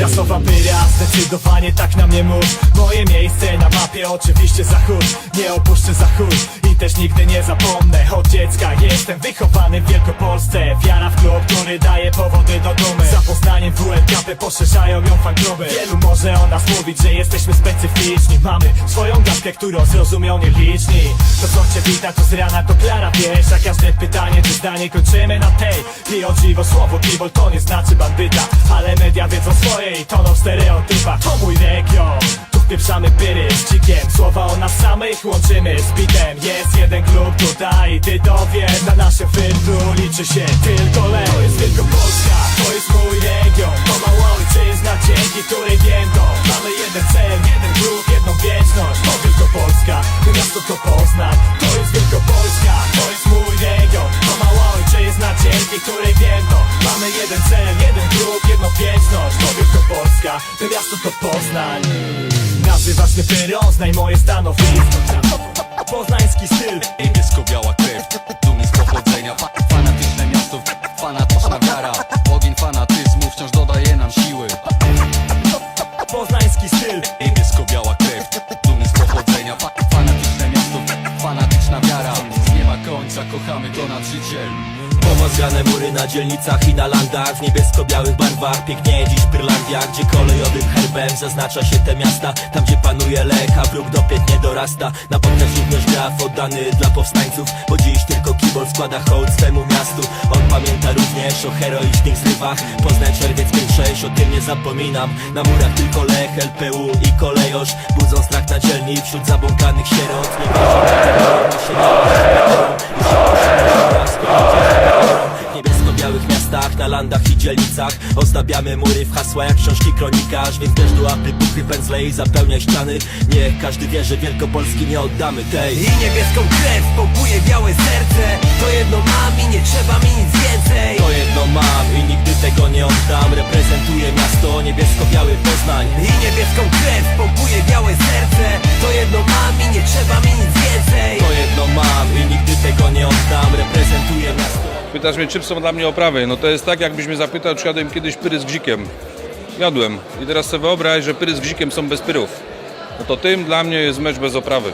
Rasowa pyra, zdecydowanie tak na mnie mów. Moje miejsce na mapie oczywiście zachód. Nie opuszczę zachód i też nigdy nie zapomnę. Od dziecka jestem wychowany w Wielkopolsce. Wiara w klub, który daje powody do poszerzają ją fankluby. Wielu może o nas mówić, że jesteśmy specyficzni. Mamy swoją gadkę, którą zrozumią nieliczni. To co cię wita, to z rana to klara wiesz. A każde pytanie czy zdanie kończymy na tej. I o dziwo słowo kiwol to nie znaczy bandyta. Ale media wiedzą swoje i toną w stereotypach. To mój region tu wpieprzamy pyry z cikiem Słowa o nas samych łączymy z bitem. Jest jeden klub tutaj ty to wiesz. Na naszym filtru liczy się tylko lek. To jest Wielkopolska, to jest mój region dzięki wiem to Mamy jeden cel, jeden klub, jedną wieczność. To Wielkopolska, to miasto to Poznań. To jest Wielkopolska, to jest mój region. To mała ojczyzna, dzięki której wiem to Mamy jeden cel, jeden klub, jedną wieczność. To Wielkopolska, to miasto to Poznań. Nazywasz mnie Pyrą, znaj moje stanowisko. Poznański styl. Niebiesko-biała krew, kochamy to nadżyciel Pomazgane mury na dzielnicach i na landach W niebiesko-białych barwach. Pięknieje dziś Pyrlandia Gdzie kolejowym herbem. Zaznacza się te miasta Tam gdzie panuje lek, a wróg do pięt nie dorasta. Na podnosiwność graf oddany dla powstańców Bo dziś tylko kibol składa hołd swemu miastu. On pamięta również o heroicznych zrywach. Poznań czerwiec 5-6, o tym nie zapominam. Na murach tylko lech, LPU i kolejosz. Budzą strach na dzielni wśród zabłąkanych sierot. Nie że się Ozdabiamy mury w hasła jak książki kronikarz Więc też do apy, puchy, pędzle i zapełniaj ściany. Niech każdy wie, że Wielkopolski nie oddamy tej. I niebieską krew pompuje białe serce. To jedno mam i nie trzeba mi nic więcej. To jedno mam i nigdy tego nie oddam. Reprezentuję miasto niebiesko-biały Poznań Pytasz mnie, czym są dla mnie oprawy? No to jest tak, jakbyś mnie zapytał, czy jadłem kiedyś pyry z gzikiem. Jadłem. I teraz sobie wyobraź, że pyry z gzikiem są bez pyrów. No to tym dla mnie jest mecz bez oprawy.